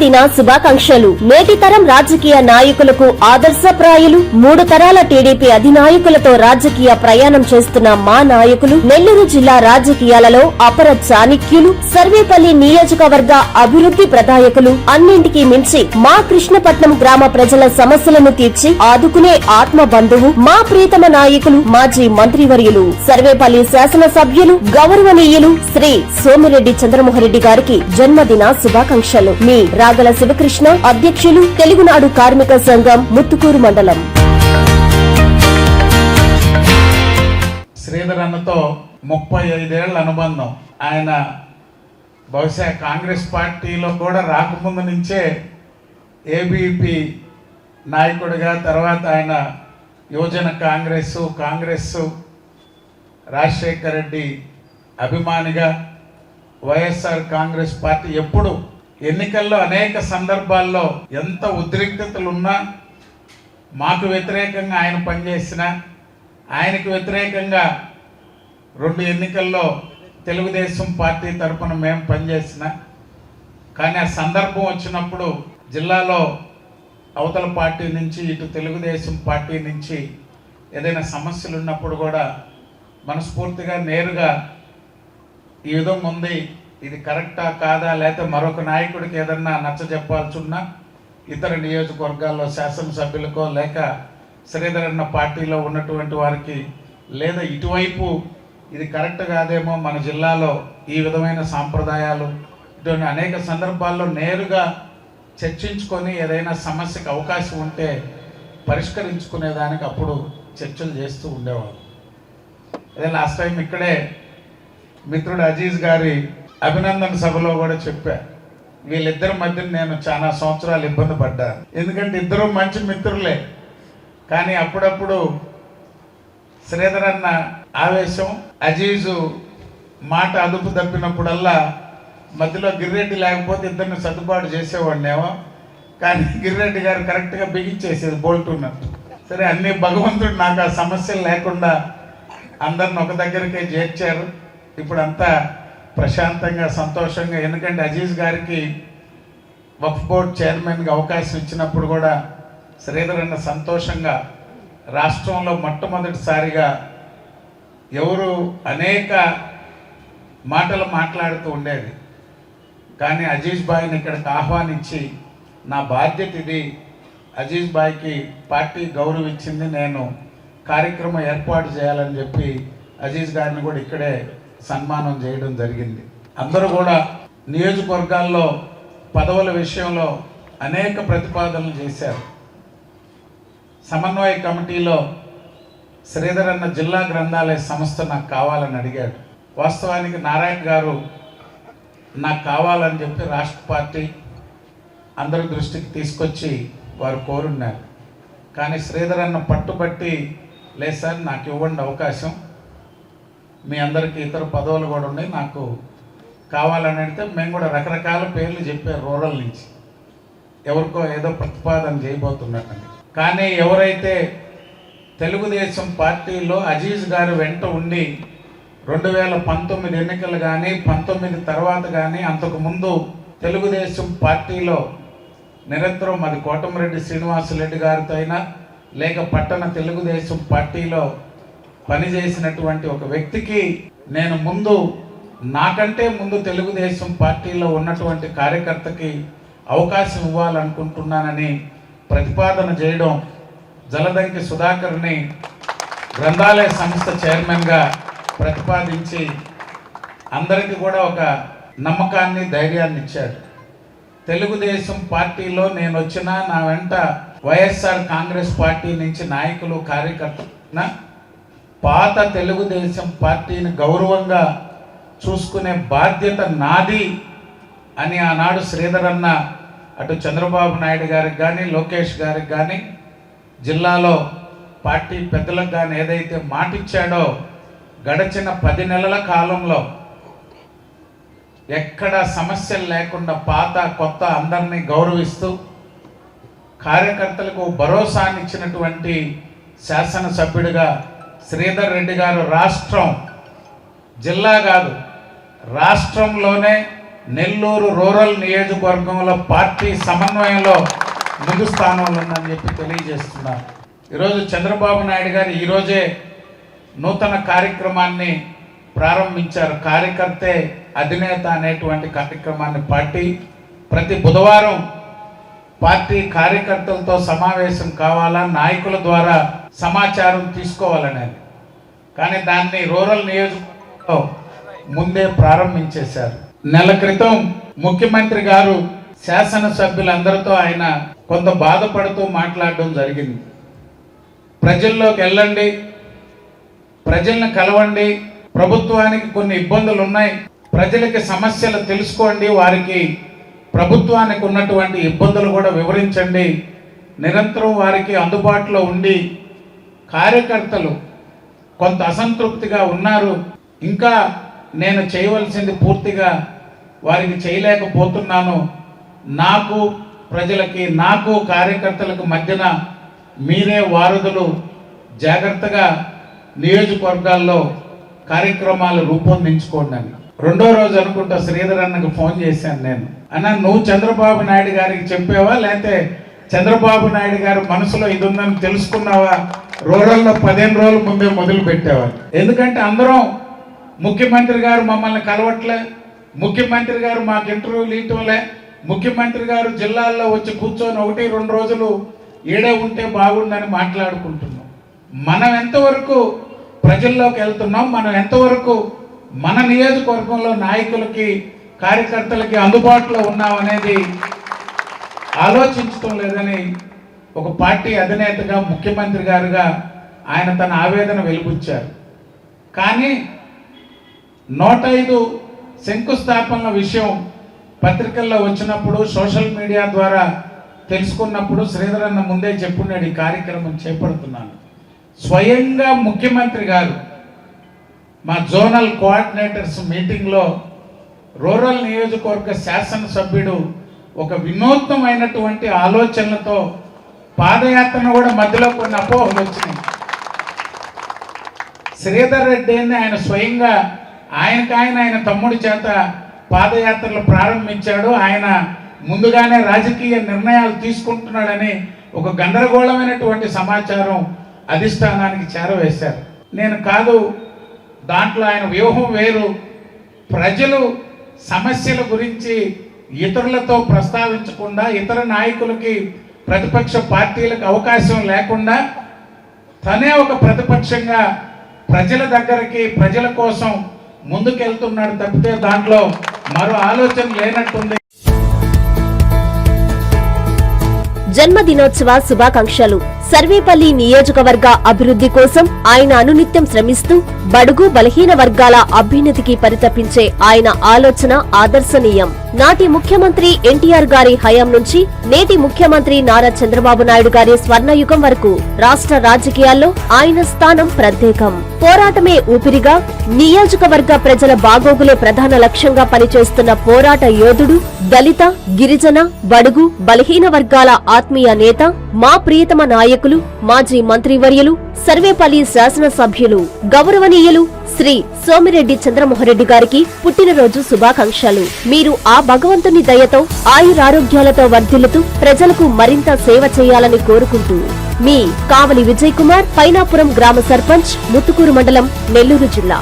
జన్మదిన శుభాకాంక్షలు. నేటి తరం రాజకీయ నాయకులకు ఆదర్శప్రాయులు. మూడు తరాల టీడీపీ అధినాయకులతో రాజకీయ ప్రయాణం చేస్తున్న మా నాయకులు నెల్లూరు జిల్లా రాజకీయాలలో అపర చాణిక్యులు సర్వేపల్లి నియోజకవర్గ అభివృద్ధి ప్రదాయకులు. అన్నింటికీ మించి మా కృష్ణపట్నం గ్రామ ప్రజల సమస్యలను తీర్చి ఆదుకునే ఆత్మ బంధువు మా ప్రీతమ నాయకులు మాజీ మంత్రివర్యులు సర్వేపల్లి శాసనసభ్యులు గౌరవనీయులు శ్రీ సోమిరెడ్డి చంద్రమోహన్ రెడ్డి గారికి జన్మదిన శుభాకాంక్షలు. మీ రాగల శివకృష్ణ అధ్యక్షులు తెలుగునాడు కార్మిక సంఘం ముత్తుకూరు మండలం. శ్రీధర్ అన్నతో ముప్పై ఐదేళ్ళ అనుబంధం. ఆయన బహుశా కాంగ్రెస్ పార్టీలో కూడా రాకముందు నుంచే ఏబీపీ నాయకుడిగా తర్వాత ఆయన యువజన కాంగ్రెస్ కాంగ్రెస్ రాజశేఖర్ రెడ్డి అభిమానిగా వైఎస్ఆర్ కాంగ్రెస్ పార్టీ ఎప్పుడు ఎన్నికల్లో అనేక సందర్భాల్లో ఎంత ఉద్రిక్తతలున్నా మాకు వ్యతిరేకంగా ఆయన పనిచేసిన ఆయనకు వ్యతిరేకంగా రెండు ఎన్నికల్లో తెలుగుదేశం పార్టీ తరఫున మేము పనిచేసిన. కానీ ఆ సందర్భం వచ్చినప్పుడు జిల్లాలో అవతల పార్టీ నుంచి ఇటు తెలుగుదేశం పార్టీ నుంచి ఏదైనా సమస్యలు ఉన్నప్పుడు కూడా మనస్ఫూర్తిగా నేరుగా ఈ విధంగా ఉంది. ఇది కరెక్టా కాదా లేకపోతే మరొక నాయకుడికి ఏదన్నా నచ్చ చెప్పాల్సి ఉన్నా ఇతర నియోజకవర్గాల్లో శాసనసభ్యులకో లేక శ్రీధరన్న పార్టీలో ఉన్నటువంటి వారికి లేదా ఇటువైపు ఇది కరెక్ట్ కాదేమో మన జిల్లాలో ఈ విధమైన సాంప్రదాయాలు ఇటువంటి అనేక సందర్భాల్లో నేరుగా చర్చించుకొని ఏదైనా సమస్యకు అవకాశం ఉంటే పరిష్కరించుకునేదానికి అప్పుడు చర్చలు చేస్తూ ఉండేవాళ్ళు. అదే లాస్ట్ టైం ఇక్కడే మిత్రుడు అజీజ్ గారి అభినందన సభలో కూడా చెప్పా వీళ్ళిద్దరి మధ్య నేను చాలా సంవత్సరాలు ఇబ్బంది పడ్డాను. ఎందుకంటే ఇద్దరు మంచి మిత్రులే. కానీ అప్పుడప్పుడు శ్రీధర్ అన్న ఆవేశం అజీజు మాట అదుపు తప్పినప్పుడల్లా మధ్యలో గిర్రెడ్డి లేకపోతే ఇద్దరిని సర్దుబాటు చేసేవాడినేమో. కానీ గిర్రెడ్డి గారు కరెక్ట్గా బిగించేసేది బోల్ట్ సరే అన్ని భగవంతుడు నాకు ఆ సమస్యలు లేకుండా అందరిని ఒక దగ్గరికే చేర్చారు. ఇప్పుడు అంతా ప్రశాంతంగా సంతోషంగా. ఎందుకంటే అజీజ్ గారికి వక్ఫ్ బోర్డ్ చైర్మన్గా అవకాశం ఇచ్చినప్పుడు కూడా శ్రీధర్ అన్న సంతోషంగా రాష్ట్రంలో మొట్టమొదటిసారిగా ఎవరు అనేక మాటలు మాట్లాడుతూ ఉండేది. కానీ అజీజ్ బాయ్ని ఇక్కడికి ఆహ్వానించి నా బాధ్యత ఇది. అజీజ్ బాయ్కి పార్టీ గౌరవం ఇచ్చింది. నేను కార్యక్రమం ఏర్పాటు చేయాలని చెప్పి అజీజ్ గారిని కూడా ఇక్కడే సన్మానం చేయడం జరిగింది. అందరూ కూడా నియోజకవర్గాల్లో పదవుల విషయంలో అనేక ప్రతిపాదనలు చేశారు. సమన్వయ కమిటీలో శ్రీధర్ అన్న జిల్లా గ్రంథాలయ సంస్థ నాకు కావాలని అడిగాడు. వాస్తవానికి నారాయణ గారు నాకు కావాలని చెప్పి రాష్ట్ర పార్టీ అందరి దృష్టికి తీసుకొచ్చి వారు కోరున్నారు. కానీ శ్రీధర్ అన్న పట్టుబట్టి లేదు సార్ నాకు ఇవ్వండి అవకాశం. మీ అందరికీ ఇతర పదవులు కూడా ఉన్నాయి. నాకు కావాలని అడిగితే మేము కూడా రకరకాల పేర్లు చెప్పారు రూరల్ నుంచి ఎవరికో ఏదో ప్రతిపాదన చేయబోతున్నట్టండి కానీ ఎవరైతే తెలుగుదేశం పార్టీలో అజీజ్ గారు వెంట ఉండి రెండు వేల పంతొమ్మిది ఎన్నికలు కానీ పంతొమ్మిది తర్వాత కానీ అంతకుముందు తెలుగుదేశం పార్టీలో నిరంతరం అది కోటమిరెడ్డి శ్రీనివాసరెడ్డి గారితో అయినా లేక పట్టణ తెలుగుదేశం పార్టీలో పనిచేసినటువంటి ఒక వ్యక్తికి నేను ముందు నాకంటే ముందు తెలుగుదేశం పార్టీలో ఉన్నటువంటి కార్యకర్తకి అవకాశం ఇవ్వాలనుకుంటున్నానని ప్రతిపాదన చేయడం జలదంకి సుధాకర్ని గ్రంథాలయ సంస్థ చైర్మన్గా ప్రతిపాదించి అందరికీ కూడా ఒక నమ్మకాన్ని ధైర్యాన్ని ఇచ్చారు. తెలుగుదేశం పార్టీలో నేను వచ్చినా నా వెంట వైఎస్ఆర్ కాంగ్రెస్ పార్టీ నుంచి నాయకులు కార్యకర్తల పాత తెలుగుదేశం పార్టీని గౌరవంగా చూసుకునే బాధ్యత నాది అని ఆనాడు శ్రీధర్ అన్న అటు చంద్రబాబు నాయుడు గారికి కానీ లోకేష్ గారికి కానీ జిల్లాలో పార్టీ పెద్దలకు కానీ ఏదైతే మాటిచ్చాడో గడిచిన పది నెలల కాలంలో ఎక్కడ సమస్యలు లేకుండా పాత కొత్త అందరినీ గౌరవిస్తూ కార్యకర్తలకు భరోసానిచ్చినటువంటి శాసనసభ్యుడిగా శ్రీధర్ రెడ్డి గారు రాష్ట్రం జిల్లా కాదు రాష్ట్రంలోనే నెల్లూరు రూరల్ నియోజకవర్గంలో పార్టీ సమన్వయంలో ముందు స్థానంలో ఉందని చెప్పి తెలియజేస్తున్నారు. ఈరోజు చంద్రబాబు నాయుడు గారు ఈరోజే నూతన కార్యక్రమాన్ని ప్రారంభించారు. కార్యకర్తే అధినేత అనేటువంటి కార్యక్రమాన్ని పార్టీ ప్రతి బుధవారం పార్టీ కార్యకర్తలతో సమావేశం కావాలా నాయకుల ద్వారా సమాచారం తీసుకోవాలనేది. కానీ దాన్ని రూరల్ నియోజకవర్గంలో ముందే ప్రారంభించేశారు. నెల క్రితం ముఖ్యమంత్రి గారు శాసనసభ్యులందరితో ఆయన కొంత బాధపడుతూ మాట్లాడడం జరిగింది. ప్రజల్లోకి వెళ్ళండి ప్రజల్ని కలవండి ప్రభుత్వానికి కొన్ని ఇబ్బందులు ఉన్నాయి ప్రజలకి సమస్యలు తెలుసుకోండి వారికి ప్రభుత్వానికి ఉన్నటువంటి ఇబ్బందులు కూడా వివరించండి నిరంతరం వారికి అందుబాటులో ఉండి కార్యకర్తలు కొంత అసంతృప్తిగా ఉన్నారు. ఇంకా నేను చేయవలసింది పూర్తిగా వారికి చేయలేకపోతున్నాను. నాకు ప్రజలకి నాకు కార్యకర్తలకు మధ్యన మీరే వారధులు. జాగ్రత్తగా నియోజకవర్గాల్లో కార్యక్రమాలు రూపొందించుకోండి అని. రెండో రోజు అనుకుంటా శ్రీధర్ అన్నకు ఫోన్ చేశాను నేను. అన్న నువ్వు చంద్రబాబు నాయుడు గారికి చెప్పావా? లేకపోతే చంద్రబాబు నాయుడు గారి మనసులో ఇది ఉందని తెలుసుకున్నావా? రూరల్లో పదిహేను రోజుల ముందే మొదలు పెట్టేవారు ఎందుకంటే అందరం ముఖ్యమంత్రి గారు మమ్మల్ని కలవట్లే ముఖ్యమంత్రి గారు మాకు ఇంటర్వ్యూలు ఇవ్వటంలే ముఖ్యమంత్రి గారు జిల్లాల్లో వచ్చి కూర్చొని ఒకటి రెండు రోజులు ఏడే ఉంటే బాగుండని మాట్లాడుకుంటున్నాం. మనం ఎంతవరకు ప్రజల్లోకి వెళ్తున్నాం మనం ఎంతవరకు మన నియోజకవర్గంలో నాయకులకి కార్యకర్తలకి అందుబాటులో ఉన్నామనేది ఆలోచించడం ఆలోచించటం లేదని ఒక పార్టీ అధినేతగా ముఖ్యమంత్రి గారుగా ఆయన తన ఆవేదన వెలిబుచ్చారు కానీ నూట ఐదు శంకుస్థాపనల విషయం పత్రికల్లో వచ్చినప్పుడు సోషల్ మీడియా ద్వారా తెలుసుకున్నప్పుడు శ్రీధర్ అన్న ముందే చెప్పున్నాడు ఈ కార్యక్రమం చేపడుతున్నాను. స్వయంగా ముఖ్యమంత్రి గారు మా జోనల్ కోఆర్డినేటర్స్ మీటింగ్లో రూరల్ నియోజకవర్గ శాసనసభ్యుడు ఒక వినూత్నమైనటువంటి ఆలోచనలతో పాదయాత్రను కూడా మధ్యలో కొన్ని అపోహలు వచ్చినాయి. శ్రీధర్ రెడ్డి అని ఆయన స్వయంగా ఆయనకు ఆయన ఆయన తమ్ముడి చేత పాదయాత్రలు ప్రారంభించాడు. ఆయన ముందుగానే రాజకీయ నిర్ణయాలు తీసుకుంటున్నాడని ఒక గందరగోళమైనటువంటి సమాచారం అధిష్టానానికి చేరవేశారు. నేను కాదు దాంట్లో ఆయన వ్యూహం వేరు. ప్రజలు సమస్యల గురించి ఇతరులతో ప్రస్తావించకుండా ఇతర నాయకులకి ప్రతిపక్ష పార్టీలకు అవకాశం లేకుండా తనే ఒక ప్రతిపక్షంగా ప్రజల దగ్గరికి ప్రజల కోసం ముందుకెళ్తున్నాడు తప్పితే దాంట్లో మరో ఆలోచన లేనట్టుంది. జన్మదినోత్సవ శుభాకాంక్షలు. సర్వేపల్లి నియోజకవర్గ అభివృద్ధి కోసం ఆయన అనునిత్యం శ్రమిస్తూ బడుగు బలహీన వర్గాల అభ్యున్నతికి పరితపించే ఆయన ఆలోచన ఆదర్శనీయం. నాటి ముఖ్యమంత్రి ఎన్టీఆర్ గారి హయాం నుంచి నేటి ముఖ్యమంత్రి నారా చంద్రబాబు నాయుడు గారి స్వర్ణయుగం వరకు రాష్ట్ర రాజకీయాల్లో ఆయన స్థానం ప్రత్యేకం. పోరాటమే ఊపిరిగా నియోజకవర్గ ప్రజల బాగోగులే ప్రధాన లక్ష్యంగా పనిచేస్తున్న పోరాట యోధుడు దళిత గిరిజన బడుగు బలహీన వర్గాల ఆత్మీయ నేత మా ప్రియతమ నాయకు నాయకులు మాజీ మంత్రివర్యులు సర్వేపల్లి శాసనసభ్యులు గౌరవనీయులు శ్రీ సోమిరెడ్డి చంద్రమోహన్రెడ్డి గారికి పుట్టినరోజు శుభాకాంక్షలు. మీరు ఆ భగవంతుని దయతో ఆయురారోగ్యాలతో వర్ధిల్లుతూ ప్రజలకు మరింత సేవ చేయాలని కోరుకుంటూ మీ కావలి విజయ్ కుమార్ పైనాపురం గ్రామ సర్పంచ్ ముత్తుకూరు మండలం నెల్లూరు జిల్లా.